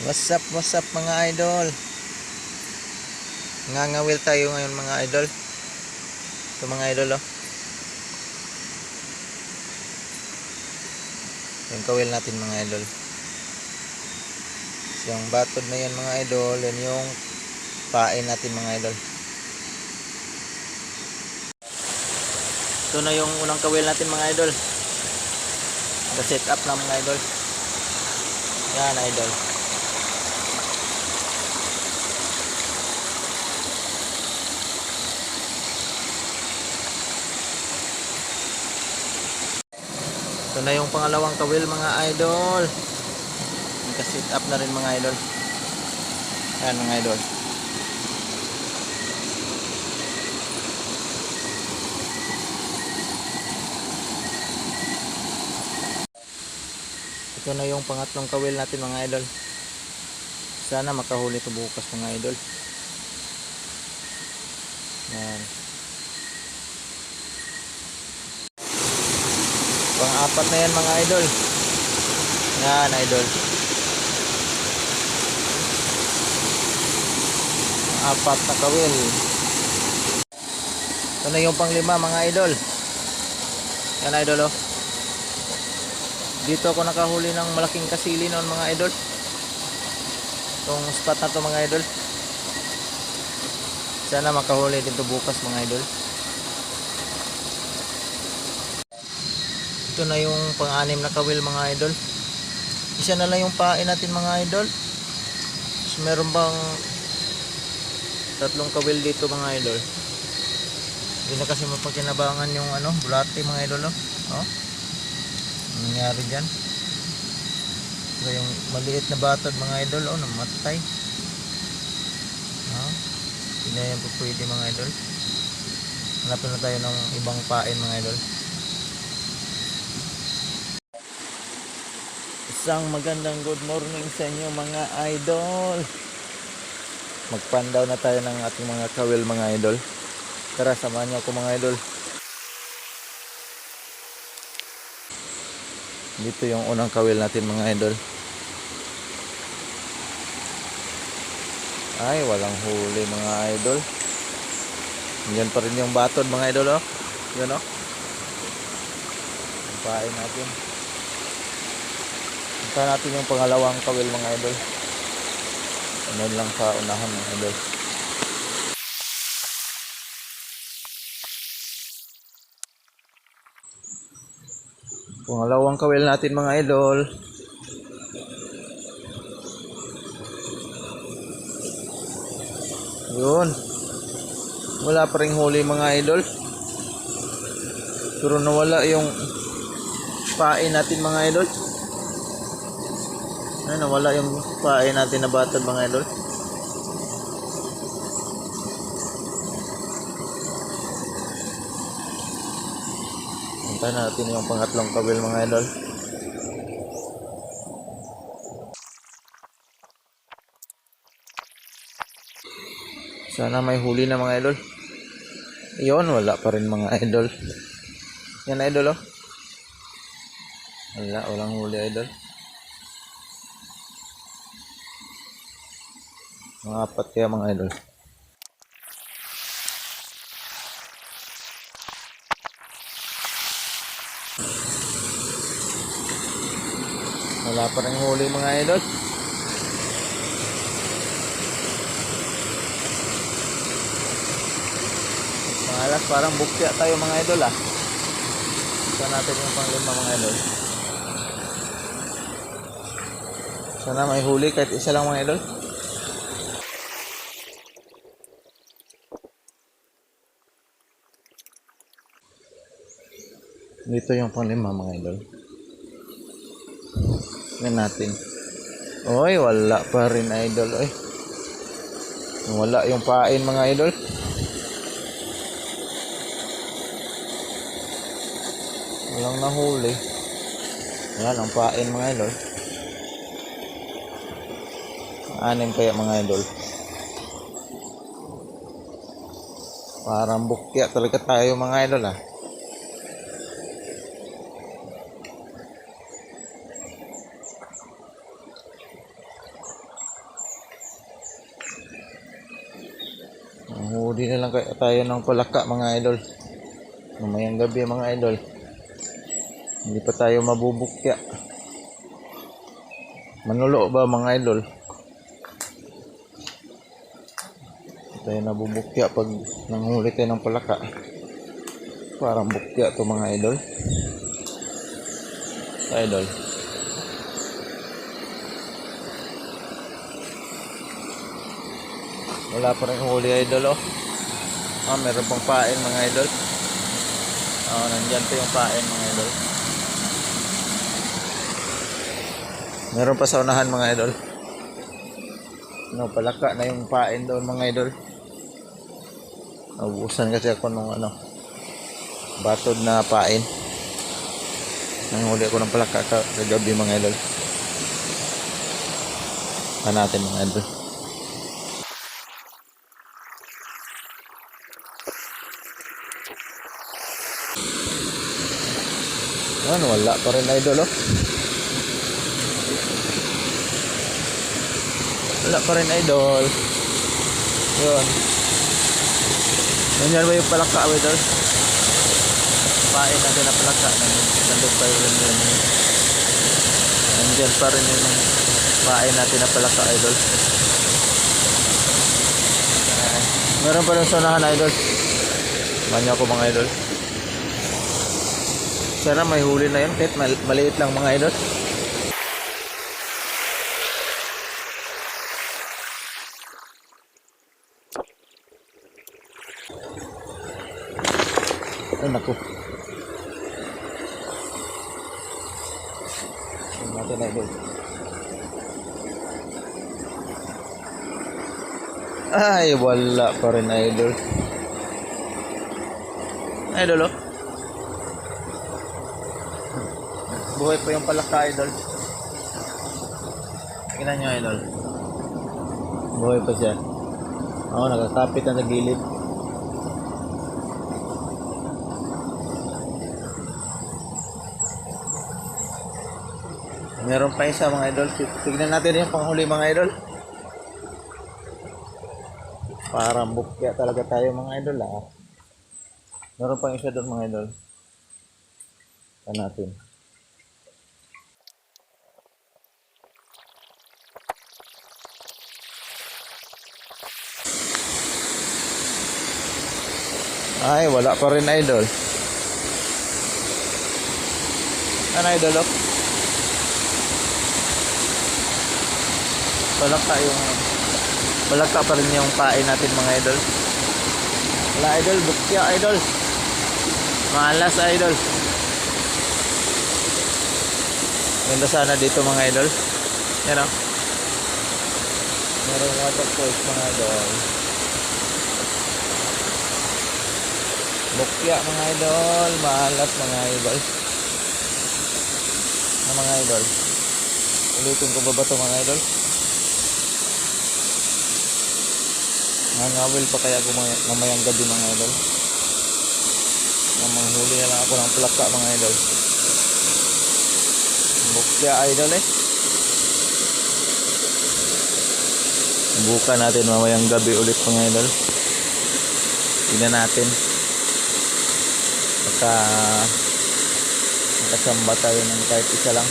What's up, what's up mga idol? Ngangawil tayo ngayon mga idol. Ito mga idol oh. Yung kawil natin mga idol. So, yung batod na yan mga idol, yan yung pain natin mga idol. Ito na yung unang kawil natin mga idol. The set up na mga idol. Yan idol. Ito na yung pangalawang kawil mga idol. Nagka-sit up na rin mga idol. Ayan mga idol. Ito na yung pangatlong kawil natin mga idol. Sana makahuli ito bukas mga idol. Yan. Pang-apat na yan mga idol. Yan idol. Apat na kawil. Ito na yung panglima mga idol. Yan idol oh. Dito ako nakahuli ng malaking kasili noon mga idol. Itong spot na to mga idol. Sana makahuli dito bukas mga idol. Ito na yung pang-anim na kawil mga idol. Isa na lang yung pain natin mga idol. Tapos meron bang tatlong kawil dito mga idol. Hindi na kasi mapagkinabangan yung ano, bulati mga idol. Oh. Oh. Anong nangyari dyan? So, yung maliit na batad mga idol, oh, namatay. Oh. Hindi na yan po pwede mga idol. Hanapin na tayo ng ibang pain mga idol. Isang magandang good morning sa inyo mga idol. Magpandaw na tayo ng ating mga kawil mga idol. Tara, samahan niyo ako mga idol. Dito yung unang kawil natin mga idol. Ay, walang huli mga idol. Yan pa rin yung batod mga idol oh. Yan oh. Ang pain natin. Punta natin yung pangalawang kawil mga idol. Ano lang sa unahan mga idol. Pangalawang kawil natin mga idol. Yun. Wala pa rin huli mga idol. Pero nawala yung pain natin mga idol. Ay, nawala yung pain natin na batad mga idol. Punta natin yung pangatlong kabil mga idol. Sana may huli na mga idol. Yun, wala pa rin mga idol. Yan idol oh. Wala, walang huli idol. Mga apat kaya mga idol. Wala pa rin huli mga idol. Pangalas parang bukya tayo mga idol ah. Isa natin yung panglima mga idol. Sana may huli kahit isa lang mga idol. Dito yung panglima mga idol. Yan natin. Oy, wala pa rin idol. Oy. Wala yung pain mga idol. Walang nahuli. Yan ang pain mga idol. Anim kaya mga idol. Parang bukya talaga tayo mga idol ah. Manghuli na lang tayo ng palaka mga idol. Mamayang gabi mga idol. Hindi pa tayo mabubukya. Manulo ba mga idol? Tayo nabubukya pag nanghuli tayo ng palaka. Parang bukya to mga idol. Idol. Wala pa rin huli idol oh. Ah, meron pang pain mga idol. Oh, nandyan pa yung pain mga idol. Meron pa sa unahan mga idol. No, palaka na yung pain doon mga idol. Naubusan kasi ako nung ano, batod na pain. Nanghuli ako ng palaka ka, kagabi mga idol. Pa natin mga idol. Ano, wala pa rin idol oh. Wala pa rin idol. Yun. Nandiyan ba yung palaka idol? Pain natin na palaka. Nandun pa rin yun. Nandiyan pa rin yung pain natin na palaka idol. Meron pa rin sa unahan idol. Manyo ko mga idol. Sana may huli na yun kahit mal- maliit lang mga idol. Ay naku. Tingnan natin na idol. Ay, wala pa rin idol. Idol oh. Buhay pa yung palaka, idol. Tingnan nyo, idol. Buhay pa siya. Oo, nakakapit na sa gilid. Meron pa isa mga idol. Tignan natin yung panghuli mga idol. Parang bukya talaga tayo mga idol ah. Meron pang isa doon mga idol. Pa natin. Ay, wala pa rin idol. Ano idol oh? Wala ka yung wala ka pa rin yung pain natin mga idol. Wala idol, bukya idol. Malas idol. Ganda sana dito mga idol. Yan oh. Merong water falls mga idol. Bukya mga idol, malas mga idol. Na mga idol. Ulitin ko ba ba ito mga idol? Nangawil pa kaya mamayang gabi mga idol. Mamanghuli na lang ako ng plaka mga idol. Bukya idol eh. Buka natin mamayang gabi ulit mga idol. Tingnan natin. Baka makasamba tayo ng kahit isa lang.